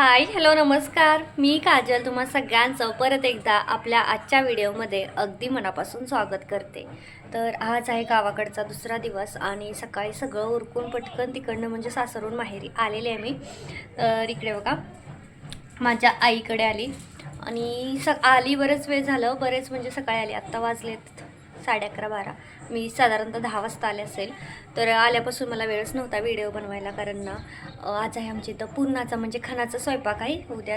Hi hello नमस्कार. मी काजल तुम्हा सगळ्यांचं परत एकदा आपल्या आजच्या व्हिडिओमध्ये अगदी मनापासून स्वागत करते. तर आज आहे गावाकडचा दुसरा दिवस आणि सकाळी सगळं उरकून पटकन तिकडनं म्हणजे सासरून माहेरी आलेले आहे मी. तर इकडे बघा माझ्या आईकडे आली आणि स आली बरेच वेळ झालं. बरेच म्हणजे सकाळी आली. आत्ता वाजलेत साडे अकरा बारा. मी साधारणतः दहा वाजता आले असेल. तर आल्यापासून मला वेळच नव्हता व्हिडिओ बनवायला कारण ना आज आहे आमच्या इथं पुरणाचा म्हणजे खणाचा स्वयंपाक आहे. उद्या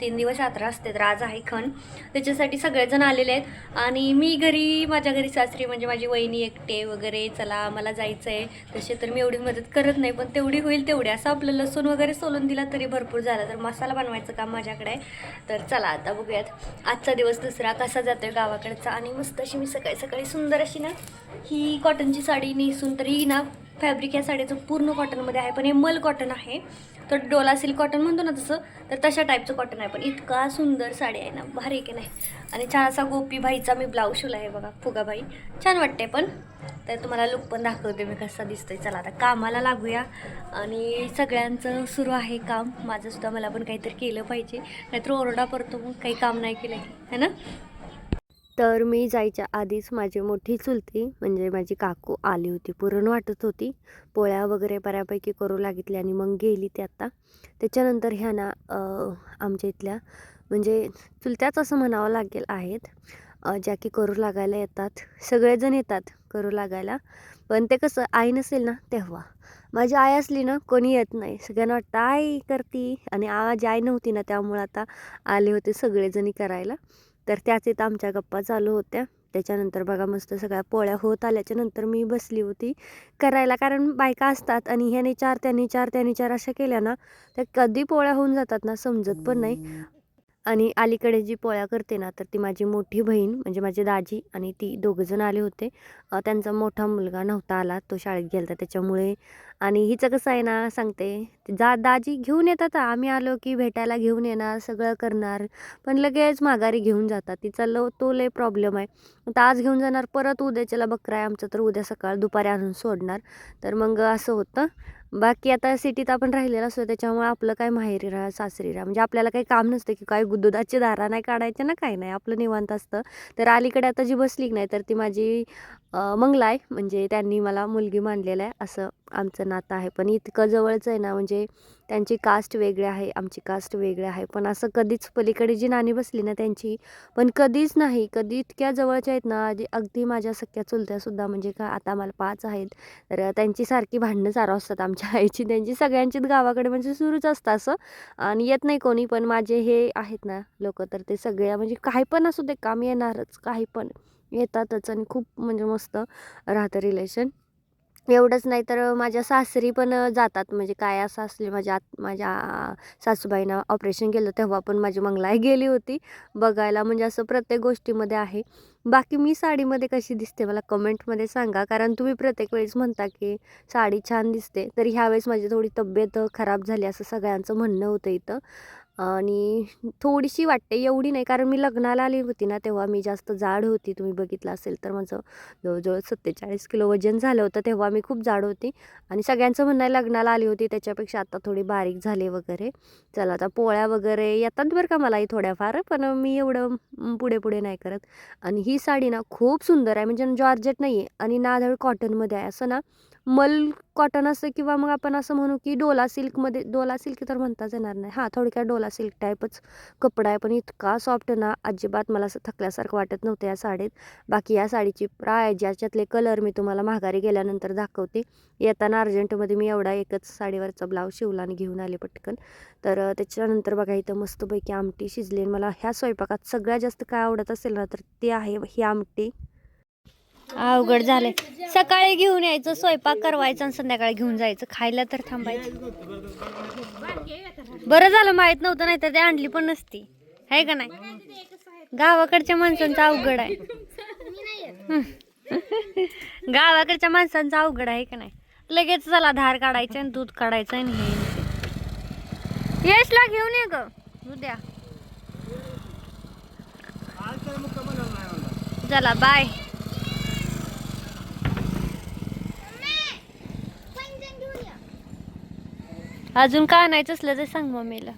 तीन दिवस यात्रा असते तर आज आहे खण. त्याच्यासाठी सगळेजण आलेले आहेत. आणि मी घरी माझ्या घरी सासरी म्हणजे माझी वहिनी एकटे वगैरे चला मला जायचं आहे तसे तर मी एवढी मदत करत नाही पण तेवढी होईल तेवढी. असं आपलं लसूण वगैरे सोलून दिला तरी भरपूर झालं. तर मसाला बनवायचं काम माझ्याकडे आहे. तर चला आता बघूयात. आजचा दिवस दुसरा कसा जातोय गावाकडचा. आणि मस्त अशी मी सकाळी सकाळी सुंदर अशी ना ही कॉटनची साडी नेसून तरी ना फॅब्रिक या साडीचं पूर्ण कॉटनमध्ये आहे. पण हे मल कॉटन आहे. तर डोला सिल्क कॉटन म्हणतो ना तसं तर तशा टाईपचं कॉटन आहे. पण इतका सुंदर साडी आहे ना भारी की नाही? आणि छान असा गोपीबाईचा मी ब्लाऊज शिवला आहे बघा फुगाबाई. छान वाटते पण. तर तुम्हाला लुक पण दाखवते मी कसा दिसतोय. चला आता कामाला लागूया. आणि सगळ्यांचं सुरू आहे काम. माझंसुद्धा मला पण काहीतरी केलं पाहिजे. नाहीतर ओरडा पडतो मग काही काम नाही केलं आहे ना? तर मी जायच्या आधीच माझी मोठी चुलती म्हणजे माझी काकू आली होती पुरण वाटत होती. पोळ्या वगैरे बऱ्यापैकी करू लागितल्या आणि मग गेली ती आत्ता त्याच्यानंतर ह्या ना आमच्या इथल्या म्हणजे चुलत्याच असं म्हणावं लागेल आहेत ज्या की करू लागायला येतात. सगळेजण येतात करू लागायला. पण ते कसं आई नसेल ना तेव्हा. माझी आई असली ना कोणी येत नाही. सगळ्यांना वाटतं आई करती. आणि आ- माझी आई नव्हती ना त्यामुळं आता आले होते सगळेजणी करायला. तर त्याच इथं आमच्या गप्पा चालू होत्या. त्याच्यानंतर बघा मस्त सगळ्या पोळ्या होत आल्याच्यानंतर मी बसली होती करायला. कारण बायका असतात आणि ह्याने चार त्याने चार त्याने चार अशा केल्या ना त्या कधी पोळ्या होऊन जातात ना समजत पण नाही. आणि अलीकडे जी पोळ्या करते ना तर ती माझी मोठी बहीण म्हणजे माझी दाजी आणि ती दोघंजण आले होते. त्यांचा मोठा मुलगा नव्हता आला तो शाळेत गेला होता त्याच्यामुळे. आणि हिचं कसं आहे ना सांगते जा दाजी घेऊन येतात. आम्ही आलो की भेटायला घेऊन येणार सगळं करणार. पण लगेच माघारी घेऊन जातात. तिचा लो तो लय प्रॉब्लेम आहे. तर आज घेऊन जाणार परत उद्याच्याला बकरा आहे आमचं तर उद्या सकाळ दुपारी आणून सोडणार. तर मग असं होतं. बाकी आता सिटीत आपण राहिलेलं असतो त्याच्यामुळे आपलं काय माहेरी राहा सासरी राहा म्हणजे आपल्याला काही काम नसतं की काय दुधाची दारा नाही काढायच्या ना काही नाही आपलं निवांत असतं. तर अलीकडे आता जी बसली की नाही तर ती माझी मंगला आहे म्हणजे त्यांनी मला मुलगी मानलेलं आहे असं आमचं नातं आहे. पण इतकं जवळचं आहे ना म्हणजे त्यांची कास्ट वेगळी आहे आमची कास्ट वेगळी आहे. पण असं कधीच पलीकडे जी नाणी बसली ना त्यांची पण कधीच नाही कधी इतक्या जवळच्या आहेत ना जे अगदी माझ्या सख्या चुलत्यासुद्धा म्हणजे का आता मला पाच आहेत तर त्यांची सारखी भांडणं चालू असतात आमच्या आईची. त्यांची सगळ्यांचीच गावाकडे म्हणजे सुरूच असतं असं. आणि येत नाही कोणी पण माझे हे आहेत ना लोक तर ते सगळ्या म्हणजे काही पण असू दे काम येणारच काही पण येतातच आणि खूप म्हणजे मस्त राहतं रिलेशन एवढंच नाही तर माझ्या सासरी पण जातात. म्हणजे काय असं असले माझ्या आत माझ्या सासूबाईनं ऑपरेशन केलं तेव्हा पण माझी मंगलाई गेली होती. बघायला म्हणजे असं प्रत्येक गोष्टीमध्ये आहे. बाकी मी साडीमध्ये कशी दिसते मला कमेंटमध्ये सांगा. कारण तुम्ही प्रत्येक वेळेस म्हणता की साडी छान दिसते. तर ह्यावेळेस माझी थोडी तब्येत खराब झाली असं सगळ्यांचं म्हणणं होतं इथं. आणि थोडीशी वाटते एवढी नाही. कारण मी लग्नाला आली होती ना तेव्हा मी जास्त जाड होती. तुम्ही बघितलं असेल तर माझं जवळजवळ सत्तेचाळीस किलो वजन झालं होतं तेव्हा मी खूप जाड होती. आणि सगळ्यांचं म्हणणं आहे लग्नाला आली होती त्याच्यापेक्षा आता थोडी बारीक झाले वगैरे. चला आता पोळ्या वगैरे येतात बरं का मलाही थोड्याफार पण मी एवढं पुढे पुढे नाही करत. आणि ही साडी ना खूप सुंदर आहे म्हणजे जॉर्जेट नाही आहे आणि नादळ कॉटनमध्ये आहे. असं ना मल कॉटन असं किंवा मग आपण असं म्हणू की डोला सिल्कमध्ये डोला सिल्क तर म्हणताच येणार नाही. हां थोडक्यात डोला सिल्क टाईपच कपडा आहे. पण इतका सॉफ्ट ना अजिबात मला असं थकल्यासारखं वाटत नव्हतं या साडीत. बाकी या साडीची प्राय ज्याच्यातले कलर मी तुम्हाला माघारी गेल्यानंतर दाखवते. येताना अर्जंटमध्ये मी एवढा एकच साडीवरचा ब्लाऊज शिवला आणि घेऊन आले पटकन. तर त्याच्यानंतर बघा इथं मस्तपैकी आमटी शिजली. मला ह्या स्वयंपाकात सगळ्यात जास्त काय आवडत असेल ना तर ते आहे ही आमटी. अवघड झालंय. सकाळी घेऊन यायचं स्वयंपाक करवायचं आणि संध्याकाळी घेऊन जायचं. खायला तर थांबायचं. बरं झालं माहीत नव्हतं नाही तर ते आणली पण नसती. आहे का नाही? गावाकडच्या माणसांचं अवघड आहे. गावाकडच्या माणसांचं अवघड आहे का नाही? लगेच चला धार काढायचं आणि दूध काढायचं आणि हे यशला घेऊन ये ग. उद्या चला बाय. अजून काय आणायचं असलं तर सांग मम्मीला.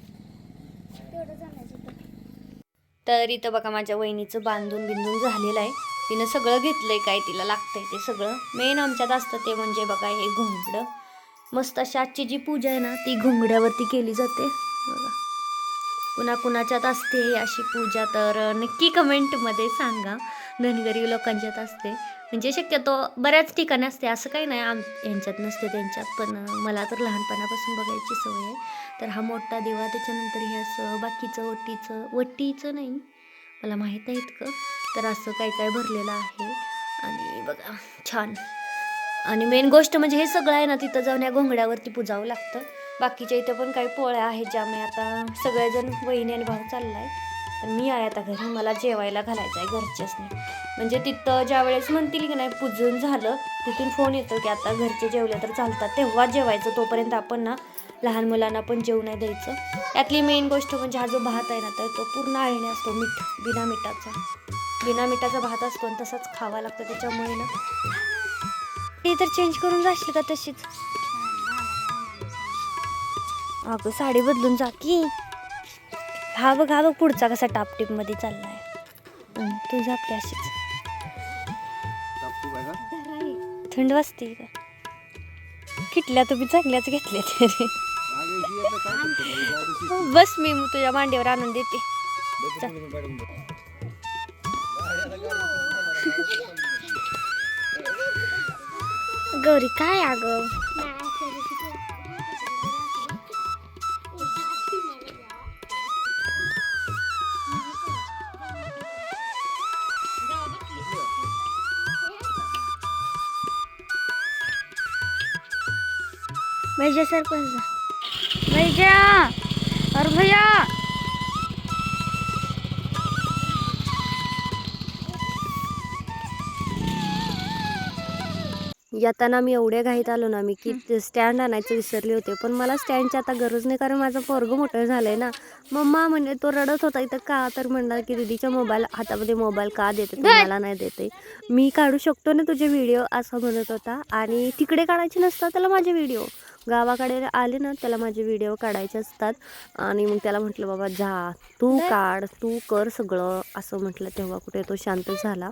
तर इथं बघा माझ्या वहिनीचं बांधून बिंदून झालेलं आहे. तिनं सगळं घेतलंय काय तिला लागतंय ते सगळं. मेन आमच्यात असतं ते म्हणजे बघा हे घुंगडं. मस्त अशी आजची जी पूजा आहे ना ती घुंगड्यावरती केली जाते. बघा. कुणा कुणाच्यात असते ही अशी पूजा तर नक्की कमेंटमध्ये सांगा. धनगरी लोकांच्यात असते. म्हणजे शक्यतो बऱ्याच ठिकाणी असते. असं काही नाही आम यांच्यात नसते त्यांच्यात. पण मला तर लहानपणापासून बघायची सवय आहे. तर हा मोठा देवा त्याच्यानंतर हे असं बाकीचं वटीचं वटीचं नाही. मला माहीत नाही इतकं. तर असं काय काय भरलेलं आहे. आणि बघा छान. आणि मेन गोष्ट म्हणजे हे सगळं आहे ना तिथं जाऊन या घोंगड्यावरती पुजावं लागतं. बाकीच्या इथं पण काही पोळ्या आहेत ज्यामुळे आता सगळेजण वहिनी आणि भाऊ आहे तर मी आहे आता घरी मला जेवायला घालायचं आहे घरच्याच नाही म्हणजे तिथं ज्या वेळेस म्हणतील की नाही पुजून झालं तिथून फोन येतो की आता घरचे जेवले तर चालतात. तेव्हा जेवायचं तोपर्यंत आपण ना लहान मुलांना पण जेवू नाही द्यायचं. त्यातली मेन गोष्ट म्हणजे हा जो भात आहे ना तर तो पूर्ण आळणी असतो मीठ बिना मिठाचा. बिना मिठाचा भात असतो आणि तसाच खावा लागतो त्याच्यामुळे ना. ती तर चेंज करून जाशील का तशीच? अगं साडी बदलून जा की. हा बघ हा बघ पुढचा कसा टापटीपमध्ये चाललाय तुझं आपली अशीच. थंड वाजते का किटल्या तुम्ही चांगल्याच घेतल्या तरी. बस मी तुझ्या मांडीवर आणून देते. गौरी काय अगं? भैया सरपंच भैया अरे भैया। येताना मी एवढ्या घाईत आलो ना मी की स्टँड आणायचं विसरले होते पण मला स्टँडची आता गरज नाही कारण माझं पोरग मोठं झालंय ना. मम्मा म्हणजे तो रडत होता इथं का तर म्हणणार की दीदीच्या मोबाईल हातामध्ये मोबाईल का देते मला नाही देते. मी काढू शकतो ना तुझे व्हिडिओ असं म्हणत होता. आणि तिकडे काढायचे नसतात त्याला माझे व्हिडिओ गावाकडे आले ना त्याला माझे व्हिडिओ काढायचे असतात. आणि मग त्याला म्हटलं बाबा जा. तू काढ तू कर सगळं असं म्हटलं तेव्हा कुठे तो शांत झाला.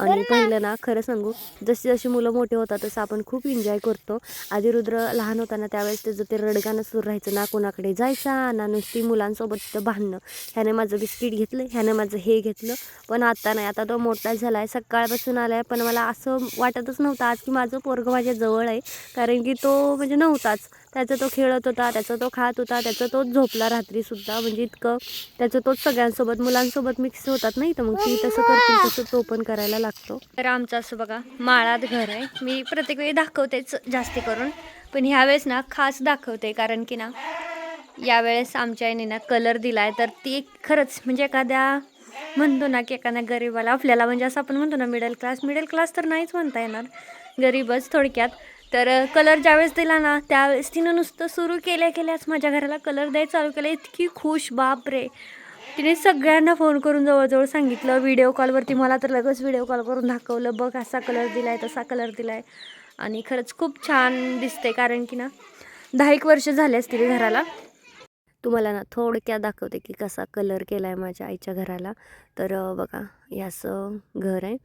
आणि पहिलं ना खरं सांगू जशी जशी मुलं मोठे होतात तसं आपण खूप एन्जॉय करतो. आधी रुद्र लहान होताना त्यावेळेस त्याचं ते रडगाणं सुरू राहायचं ना कोणाकडे जायचा ना नुसती मुलांसोबत तिथं भांडणं. ह्याने माझं बिस्किट घेतलं ह्याने माझं हे घेतलं पण आता नाही. आता तो मोठा झाला आहे सकाळपासून आला आहे पण मला असं वाटतच नव्हतं आज की माझं पोरगं माझ्या जवळ आहे कारण की तो म्हणजे नव्हताच. त्याचं तो खेळत होता त्याचं तो खात होता त्याचं तोच झोपला रात्रीसुद्धा म्हणजे इतकं त्याचं तोच सगळ्यांसोबत मुलांसोबत मिक्स होतात नाही तर मग ती तसं करतील तसं तो पण करायला लागतो. तर आमचं असं बघा माळात घर आहे. मी प्रत्येक वेळी दाखवतेच जास्ती करून. पण ह्यावेळेस ना खास दाखवते कारण की ना यावेळेस आमच्या आईने ना कलर दिला आहे तर ती एक खरंच म्हणजे एखाद्या म्हणतो ना की एखाद्या गरीबाला आपल्याला म्हणजे असं आपण म्हणतो ना मिडल क्लास मिडल क्लास तर नाहीच म्हणता येणार. गरीबच थोडक्यात. तर कलर ज्यावेळेस दिला ना त्यावेळेस तिनं नुसतं सुरू केल्या केल्याच माझ्या घराला कलर द्यायला चालू केला. इतकी खुश बाप रे. तिने सगळ्यांना फोन करून जवळजवळ सांगितलं व्हिडिओ कॉलवरती मला तर लगेच व्हिडिओ कॉल करून दाखवलं. बघ असा कलर दिलाय तसा कलर दिलाय. आणि खरंच खूप छान दिसते कारण की ना दहा एक वर्ष झाले असतील घराला. तुम्हाला ना थोडक्यात दाखवते की कसा कलर केला आहे माझ्या आईच्या घराला. तर बघा हे असं घर आहे.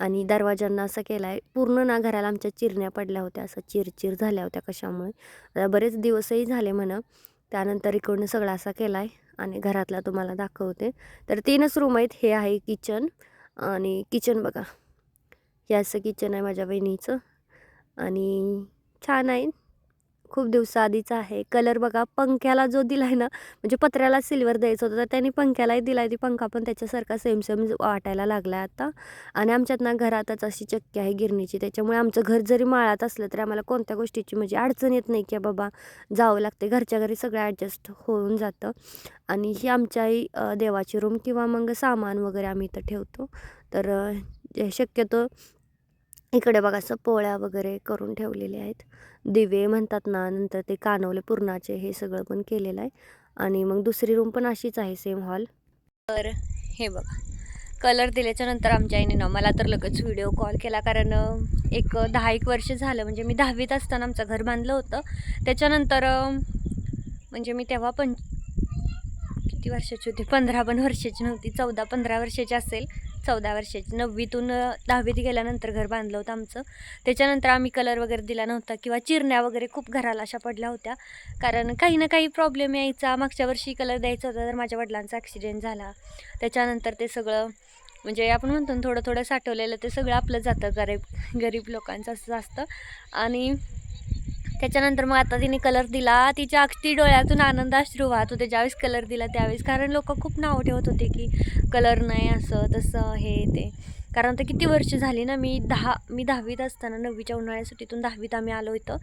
आणि दरवाजांना असं केलं आहे पूर्ण ना घराला आमच्या चिरण्या पडल्या होत्या असं चिरचिर झाल्या होत्या कशामुळे. आता बरेच दिवसही झाले म्हणा त्यानंतर इकडून सगळा असा केला आहे आणि घरातला तुम्हाला दाखवते. तर तीनच रूम आहेत हे आहे किचन आणि किचन बघा. हे असं किचन आहे माझ्या बहिणीचं आणि छान आहे. खूप दिवसाआधीचा आहे. कलर बघा पंख्याला जो दिला आहे ना म्हणजे पत्र्याला सिल्वर द्यायचं होतं तर त्यांनी पंख्यालाही दिला आहे ती पंखा पण त्याच्यासारखा सेम सेम वाटायला लागला आहे आता. आणि आमच्यात ना घरातच अशी चक्की आहे गिरणीची. त्याच्यामुळे आमचं घर जरी माळात असलं तरी आम्हाला कोणत्या गोष्टीची म्हणजे अडचण येत नाही की बाबा जावं लागते घरच्या घरी सगळं ॲडजस्ट होऊन जातं. आणि ही आमच्याही देवाची रूम किंवा मग सामान वगैरे आम्ही इथं ठेवतो. तर शक्यतो इकडे बघा असं पोळ्या वगैरे करून ठेवलेले आहेत. दिवे म्हणतात ना नंतर ते कानवले पुरणाचे हे सगळं पण केलेलं आहे. आणि मग दुसरी रूम पण अशीच आहे सेम हॉल तर हे बघा कलर दिल्याच्या नंतर आमच्या आईने ना मला तर लगेच व्हिडिओ कॉल केला. कारण एक दहा एक वर्ष झालं म्हणजे मी दहावीत असताना आमचं घर बांधलं होतं. त्याच्यानंतर म्हणजे मी तेव्हा पण किती वर्षाची होती? पंधरा पण वर्षाची नव्हती चौदा पंधरा वर्षाची असेल. चौदा वर्षाची. नववीतून दहावीत गेल्यानंतर घर बांधलं होतं आमचं. त्याच्यानंतर आम्ही कलर वगैरे दिला नव्हता किंवा चिरण्या वगैरे खूप घराला अशा पडल्या होत्या. कारण काही ना काही प्रॉब्लेम यायचा. मागच्या वर्षी कलर द्यायचा होता तर माझ्या वडिलांचा ॲक्सिडेंट झाला. त्याच्यानंतर ते सगळं म्हणजे आपण म्हणतो थोडं थोडं साठवलेलं ते सगळं आपलं जातं गरीब गरीब लोकांचं असं असतं. आणि त्याच्यानंतर मग आता तिने कलर दिला. तिच्या अगदी डोळ्यातून आनंद अश्रू वाहत होते. ज्यावेळेस कलर दिला त्यावेळेस. कारण लोक खूप नाव ठेवत होते की कलर नाही असं तसं हे ते. कारण तर किती वर्ष झाली ना मी दहा मी दहावीत असताना नववीच्या उन्हाळ्या सुट्टीतून दहावीत आम्ही आलो होतं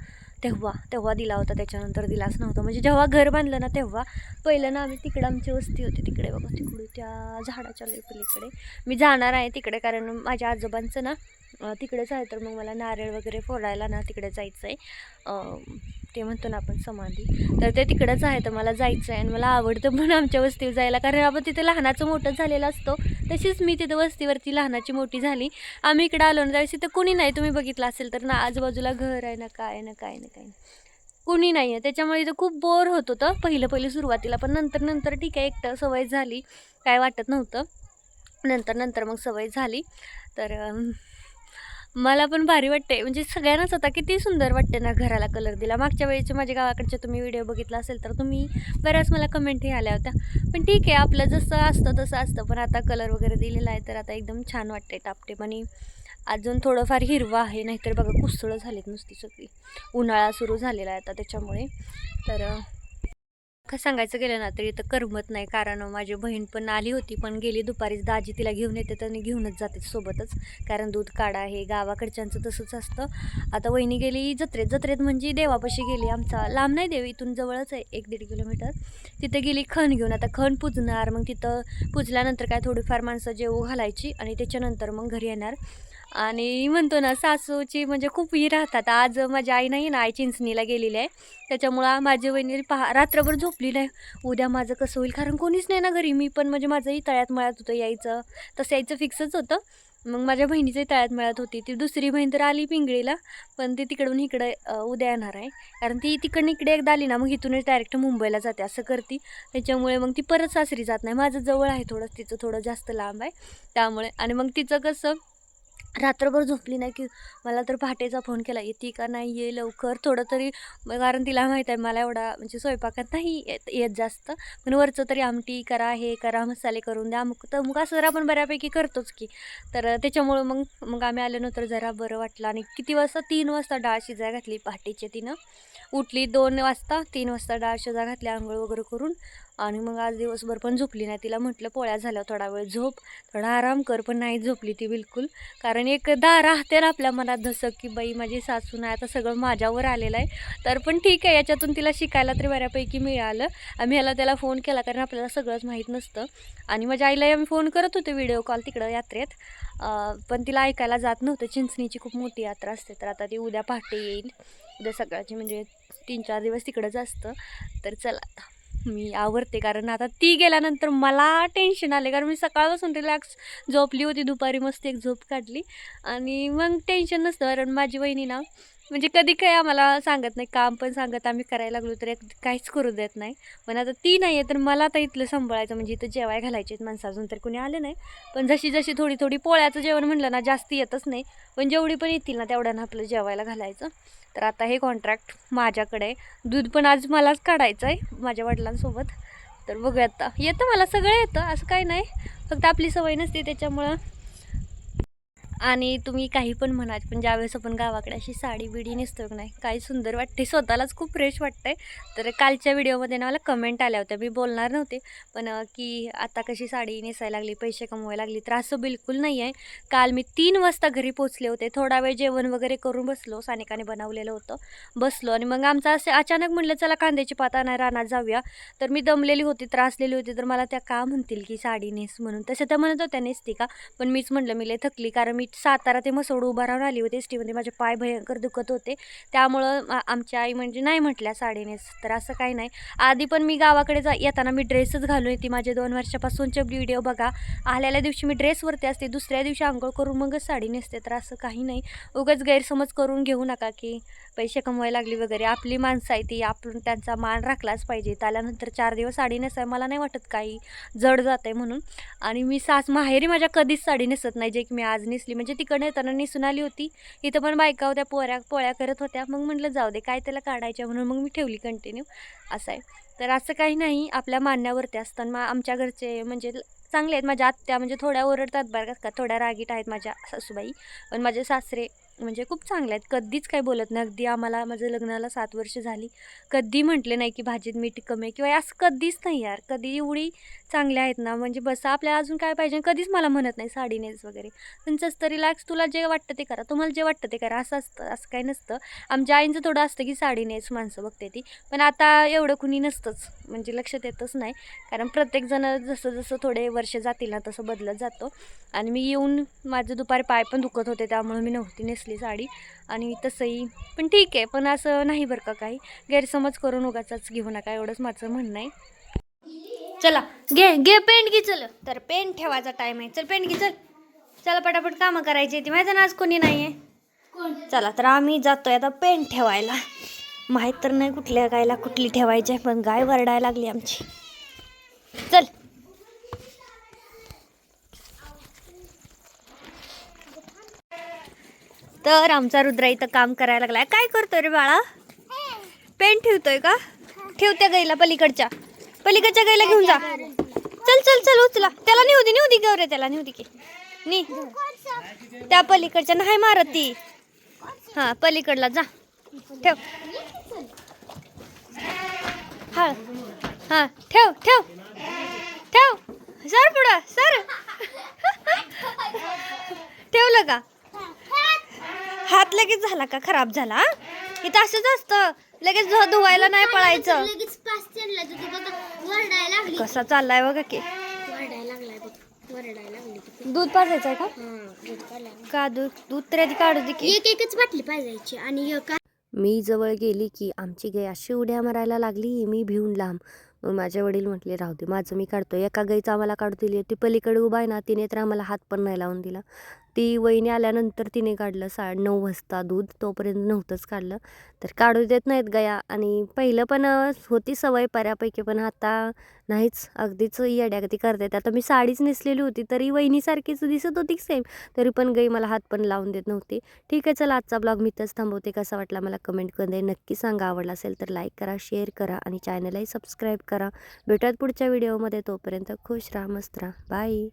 तेव्हा तेव्हा दिला होता. त्याच्यानंतर दिलाच नव्हता. म्हणजे जेव्हा घर बांधलं ना तेव्हा पहिलं ना आम्ही तिकडं आमची वस्ती होती. तिकडे बघा तिकडे त्या झाडाच्या लई पलीकडे. मी जाणार आहे तिकडे कारण माझ्या आजोबांचं ना तिकडेच आहे तर मग मला नारळ वगैरे फोडायला ना तिकडे जायचं आहे ते म्हणतो ना आपण समाधी. तर ते तिकडंच आहे तर मला जायचं आहे आणि मला आवडतं पण आमच्या वस्तीवर जायला. कारण आपण तिथे लहानाचं मोठं झालेलं असतो. तशीच मी तिथं वस्तीवरती लहानाची मोठी झाली. आम्ही इकडे आलो ना त्यावेळेस तिथं कोणी नाही. तुम्ही बघितलं असेल तर ना आजूबाजूला घर आहे ना काय आहे ना काय ना काय नाही. कुणी नाही आहे त्याच्यामुळे इथं खूप बोर होत होतं. पहिलं पहिलं सुरुवातीला. पण नंतर नंतर ठीक आहे. एकटं सवय झाली. काय वाटत नव्हतं. नंतर नंतर मग सवय झाली. तर मला पण भारी वाटते म्हणजे सगळ्यांनाच आता किती सुंदर वाटते ना घराला कलर दिला. मागच्या वेळेचे माझ्या गावाकडचे तुम्ही व्हिडिओ बघितला असेल तर तुम्ही बऱ्याच मला कमेंटही आल्या होत्या. पण ठीक आहे आपलं जसं असतं तसं असतं. पण आता कलर वगैरे दिलेला आहे तर आता एकदम छान वाटते टापटेप आणि अजून थोडंफार हिरवं आहे. नाहीतर बघा कुसळं झालीत नुसती सगळी. उन्हाळा सुरू झालेला आहे आता त्याच्यामुळे. तर का सांगायचं गेलं ना तरी इथं करमत नाही. कारण माझी बहीण पण आली होती पण गेली दुपारीच. दाजी तिला घेऊन येते तर घेऊनच जाते सोबतच. कारण दूध काढा हे गावाकडच्यांचं तसंच असतं. आता वहिनी गेली जत्रेत. जत्रेत म्हणजे देवापाशी गेली आमचा. लांब नाही देव इथून जवळच आहे एक दीड किलोमीटर. तिथे गेली खण घेऊन. आता खण पुजणार. मग तिथं पुजल्यानंतर काय थोडीफार माणसं जेवू घालायची आणि त्याच्यानंतर मग घरी येणार. आणि म्हणतो ना सासूची म्हणजे खूप ही राहतात. आज माझी आई नाही ना आई चिंचणीला गेलेली आहे. त्याच्यामुळं माझी वहिनी पहा रात्रभर झोपली नाही. उद्या माझं कसं होईल? कारण कोणीच नाही ना घरी. मी पण म्हणजे माझंही तळ्यात मळ्यात होतं यायचं. तसं यायचं फिक्सच होतं. मग माझ्या बहिणीचंही तळ्यात मिळत होती. ती दुसरी बहीण तर आली पिंगळीला पण ती तिकडून इकडे उद्या येणार आहे. कारण ती तिकडून इकडे एकदा आली ना मग इथूनच डायरेक्ट मुंबईला जाते. असं करती. त्याच्यामुळे मग ती परत सासरी जात नाही. माझं जवळ आहे थोडं. तिचं थोडं जास्त लांब आहे. त्यामुळे आणि मग तिचं कसं रात्रभर झोपली नाही की मला तर पहाटेचा फोन केला येते का नाही ये लवकर. थोडं तरी कारण तिला माहीत आहे मला एवढा म्हणजे स्वयंपाकात नाही येत येत जास्त. पण वरचं तरी आमटी करा हे करा मसाले करून द्या. मग तर मग असं जरा आपण बऱ्यापैकी करतोच की. तर त्याच्यामुळं मग मग आम्ही आल्यानंतर जरा बरं वाटलं. आणि किती वाजता? तीन वाजता डाळ शिजाय घातली पहाटेचे तिनं. उठली दोन वाजता तीन वाजता डाळ शिजा घातली आंघोळ वगैरे करून. आणि मग आज दिवसभर पण झोपली नाही. तिला म्हटलं पोळ्या झाल्या थोडा वेळ झोप. थोडा आराम कर. पण नाही झोपली ती बिलकुल. कारण एकदा राहते ना आपल्या मनात जसं की बाई माझी सासू नाही आता सगळं माझ्यावर आलेलं आहे. तर पण ठीक आहे याच्यातून तिला शिकायला तरी बऱ्यापैकी मिळालं. आम्ही ह्याला त्याला फोन केला कारण आपल्याला सगळंच माहीत नसतं. आणि माझ्या आईलाही आम्ही फोन करत होते व्हिडिओ कॉल तिकडं यात्रेत. पण तिला ऐकायला जात नव्हतं. चिंचणीची खूप मोठी यात्रा असते तर आता ती उद्या पहाटे येईल. उद्या सकाळची म्हणजे तीन चार दिवस तिकडंच असतं. तर चला आता. मी आवरते कारण आता ती गेल्यानंतर मला टेन्शन आले कारण मी सकाळपासून रिलॅक्स झोपली होती दुपारी मस्त एक झोप काढली. आणि मग टेन्शन नसतं कारण माझी बहिणी ना म्हणजे कधी काही आम्हाला सांगत नाही काम पण सांगत आम्ही करायला लागलो तर एक काहीच करू देत नाही. पण आता ती नाही आहे तर मला आता इथलं सांभाळायचं म्हणजे इथं जेवाय घालायचे माणसं अजून तर कुणी आले नाही. पण जशी जशी थोडी थोडी पोळ्याचं जेवण म्हणलं ना जास्ती येतच नाही. पण जेवढी पण येतील ना तेवढ्यानं आपलं जेवायला घालायचं. तर आता हे कॉन्ट्रॅक्ट माझ्याकडे आहे. दूध पण आज मलाच काढायचं आहे माझ्या वडिलांसोबत. तर बघूया आता. येतं मला सगळं येतं असं काही नाही. फक्त आपली सवय नसते त्याच्यामुळं आणि तुम्ही काही पण म्हणा पण ज्यावेळेस आपण गावाकडे अशी साडी बिडी नेसतो की नाही काही सुंदर वाटते. स्वतःलाच खूप फ्रेश वाटतंय. तर कालच्या व्हिडिओमध्ये ना मला कमेंट आल्या होत्या. मी बोलणार नव्हते पण की आता कशी साडी नेसायला लागली पैसे कमवायला लागली तर असं बिलकुल नाही आहे काल मी तीन वाजता घरी पोचले होते. थोडा वेळ जेवण वगैरे करून बसलो सानिकाने बनवलेलं होतं. बसलो आणि मग आमचं असे अचानक म्हणलं चला कांद्याची पात नाही रानात जाऊया. तर मी दमलेली होती त्रासलेली होती. तर मला त्या का म्हणतील की साडी नेस म्हणून. तसं त्या म्हणत होत्या नेसती का? पण मीच म्हटलं मी लय थकली कारण मी सातारा ते मसोड उभा राहून आली होती. एस टीमध्ये माझे पाय भयंकर दुखत होते. त्यामुळं आमची आई म्हणजे नाही म्हटल्या साडी नेस तर असं काही नाही. आधी पण मी गावाकडे जा येताना मी ड्रेसच घालून येते. माझे दोन वर्षापासूनचे व्हिडिओ बघा. आलेल्या दिवशी मी ड्रेसवरती असते. दुसऱ्या दिवशी आंघोळ करून मगच साडी नेसते. तर असं काही नाही. उगाच गैरसमज करून घेऊ नका की पैसे कमवायला लागली वगैरे. आपली माणसं आहे ती. आपण त्यांचा मान राखलाच पाहिजे. त्याल्यानंतर चार दिवस साडी नेसाय मला नाही वाटत काही जड जात आहे म्हणून. आणि मी सास माहेरी माझ्या कधीच साडी नेसत नाही. जे की मी आज नेसली. म्हणजे तिकडनं येताना निसून आली होती. इथं पण बायका होत्या पोऱ्या पोळ्या करत होत्या. मग म्हटलं जाऊ दे काय त्याला काढायच्या म्हणून मग मी ठेवली कंटिन्यू असं आहे. तर असं काही नाही. आपल्या मान्यावरती असताना मग आमच्या घरचे म्हणजे चांगले आहेत. माझ्या आत्या म्हणजे थोड्या ओरडतात बरं का. थोड्या रागीट आहेत माझ्या सासूबाई. पण माझे सासरे म्हणजे खूप चांगले आहेत. कधीच काही बोलत नाही. अगदी आम्हाला माझं लग्नाला सात वर्ष झाली. कधी म्हटले नाही की भाजीत मीठ कमी आहे किंवा असं कधीच नाही यार. कधी एवढी चांगल्या आहेत ना. म्हणजे बसा आपल्याला अजून काय पाहिजे? कधीच मला म्हणत नाही साडी नेस वगैरे. त्यांचं असतं रिलॅक्स तुला जे वाटतं ते करा. तुम्हाला जे वाटतं ते करा. असं असतं असं काही नसतं. आमच्या आईंचं थोडं असतं की साडी नेस माणसं बघते ती. पण आता एवढं कुणी नसतंच. म्हणजे लक्षात येतच नाही. कारण प्रत्येकजण जसं जसं थोडे वर्ष जातील ना तसं बदलत जातो. आणि मी येऊन माझं दुपारी पाय पण दुखत होते त्यामुळे मी नव्हती नेसली. साडी. आणि तसंही. पण ठीक आहे पण असं नाही बरं का काही. गैरसमज करून उगाचाच घेऊ नका एवढंच माझं म्हणणं आहे. चला घे घे पेंट घे चल. तर पेंट ठेवायचा टाइम आहे. चल पेंट घे चल. चला पटापट कामं करायची ती. माहिती ना आज कोणी नाही आहे चला तर आम्ही जातोय आता पेंट ठेवायला. माहीत तर नाही कुठल्या गायला कुठली ठेवायची आहे पण गाय वरडायला लागली आमची. चल. तर आमचा रुद्रा इथं काम करायला लागलाय. काय करतोय रे बाळा? पेन ठेवतोय का? ठेवते गाईला पलीकडच्या. पलीकडच्या गाईला घेऊन जा. चल चल चल उचला. त्याला नेऊ दे नेऊ दे गौरे त्याला नेऊ दे की. नी. त्या पलीकडच्या नाही मारत ती. हा पलीकडला जा. ठेव. हा हा ठेव ठेव. ठेव. सर पुढं सर. ठेवलं का? हात लगेच झाला का? खराब झाला? इथं असंच असतं. लगेच धुवायला नाही पळायचं. लगेच पाच त्यांना तर ती बघा वरडायला लागली. कसा चाललाय बघा की. वरडायला लागलाय बघ वरडायला लागली ती. दूध पाजायचं आहे का? हा, दूध काढायला. का दूध? दूध तरी आधी काढू दे की. एक एकच बाटली पाजायची आणि एक मी जवळ गेली की आमची गाय अशी उड्या मारायला लागली मी भिवून लांब. मग माझे वडील म्हटले राहू दे माझं मी काढतो एका गाईचं आम्हाला काढू दिली ती पलीकडे उभा आहे ना तिने तर आम्हाला हात पण नाही लावून दिला. ती वहिनी आल्यानंतर तिने काढलं सा नऊ वाजता दूध तोपर्यंत नव्हतंच काढलं. तर काढू देत नाहीत गया. आणि पहिलं पण होती सवय बऱ्यापैकी पण आता नाहीच. अगदीच येड्यागती करतात आता मी साडीच नेसलेली होती तरी वहिनीसारखीच दिसत होती सेम तरी पण गई मला हात पण लावून देत नव्हती. ठीक आहे चला आजचा ब्लॉग मी इथंच थांबवते. कसा वाटला मला कमेंट करून नक्की सांगा. आवडला असेल तर लाईक करा शेअर करा आणि चॅनलही सबस्क्राईब करा. भेटत पुढच्या व्हिडिओमध्ये तोपर्यंत खुश राहा मस्त राहा. बाय